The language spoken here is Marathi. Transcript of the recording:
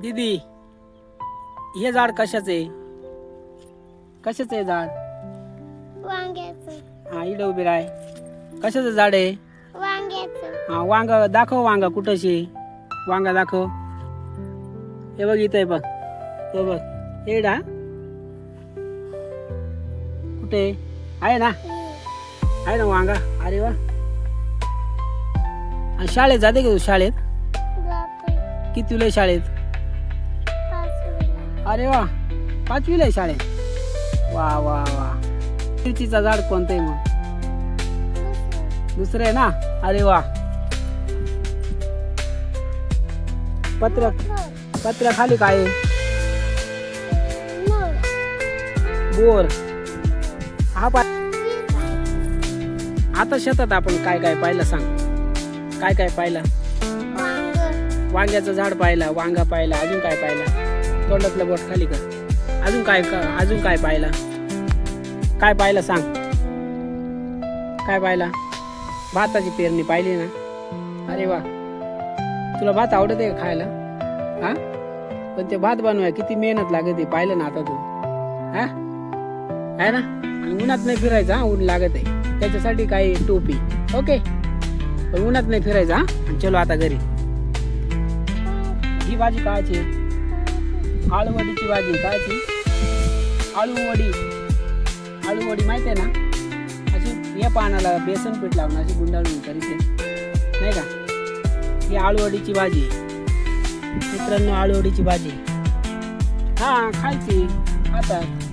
दीदी हे झाड कशाचं? आहे कशाचं आहे झाड? वांग्याचं. हा इकडे उभी राय कशाचं झाड आहे? वांग्याचं. हा वांग दाखव वांगा कुठंशी? वांगा दाखव. हे बघ इथं आहे बघ. हे बघ. एडा कुठे? आहे? ना? आहे ना वांगा? अरे वा. आणि शाळेत जाते का तू शाळेत? किती तुला शाळेत? अरे वा पाचवीला आहे शाळेत. वा वा वा. मिरचीचा झाड कोणतं आहे मग? दुसरं आहे ना? अरे वा. पत्र पत्र्या खाली काय बोर. हा पा आता शेतात आपण काय काय पाहिलं सांग? काय काय पाहिलं? वांग्याचं झाड पाहिलं वांगा पाहिला अजून काय पाहिलं? तोंडातलं बोट खाली कर. अजून काय का अजून काय पाहिलं काय पाहिला सांग? काय पाहिला भाताची पेरणी पाहिली ना? अरे वा. तुला भात आवडत आहे का खायला? हा? पण ते भात बनवाय किती मेहनत लागते पाहिलं ना आता तू. हा? आहे ना? आणि उन्हात नाही फिरायचं हा? ऊन लागत आहे. त्याच्यासाठी काही टोपी. ओके? पण उन्हात नाही फिरायचं हा? चलो आता घरी. ही भाजी कायची आळूवडीची भाजी कायची आळूवडी. आळूवडी माहिती आहे ना? अशी या पानाला बेसन पीठ लावून अशी गुंडाळून करीते नाही का? ही आळूवडीची भाजी. मित्रांनो आळूवडीची भाजी. हां खायची. खातात.